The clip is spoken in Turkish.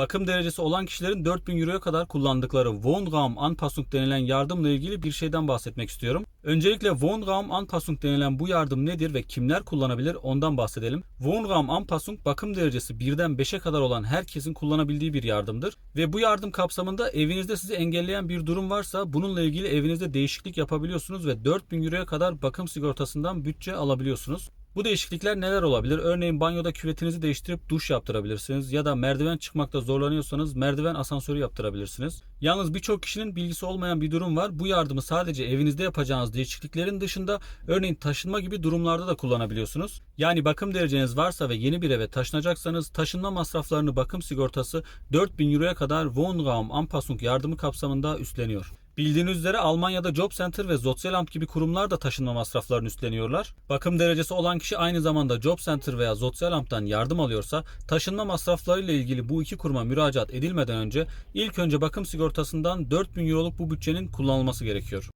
bakım derecesi olan kişilerin 4000 euroya kadar kullandıkları Wohnraum Anpassung denilen yardımla ilgili bir şeyden bahsetmek istiyorum. Öncelikle Wohnraum Anpassung denilen bu yardım nedir ve kimler kullanabilir ondan bahsedelim. Wohnraum Anpassung bakım derecesi 1'den 5'e kadar olan herkesin kullanabildiği bir yardımdır. Ve bu yardım kapsamında evinizde sizi engelleyen bir durum varsa bununla ilgili evinizde değişiklik yapabiliyorsunuz ve 4000 euroya kadar bakım sigortasından bütçe alabiliyorsunuz. Bu değişiklikler neler olabilir? Örneğin banyoda küvetinizi değiştirip duş yaptırabilirsiniz ya da merdiven çıkmakta zorlanıyorsanız merdiven asansörü yaptırabilirsiniz. Yalnız birçok kişinin bilgisi olmayan bir durum var. Bu yardımı sadece evinizde yapacağınız değişikliklerin dışında örneğin taşınma gibi durumlarda da kullanabiliyorsunuz. Yani bakım dereceniz varsa ve yeni bir eve taşınacaksanız taşınma masraflarını bakım sigortası 4000 euroya kadar Wohnraum Anpassung yardımı kapsamında üstleniyor. Bildiğiniz üzere Almanya'da Job Center ve Sozialamt gibi kurumlar da taşınma masraflarını üstleniyorlar. Bakım derecesi olan kişi aynı zamanda Job Center veya Sozialamt'tan yardım alıyorsa taşınma masraflarıyla ilgili bu iki kuruma müracaat edilmeden önce ilk önce bakım sigortasından 4000 euroluk bu bütçenin kullanılması gerekiyor.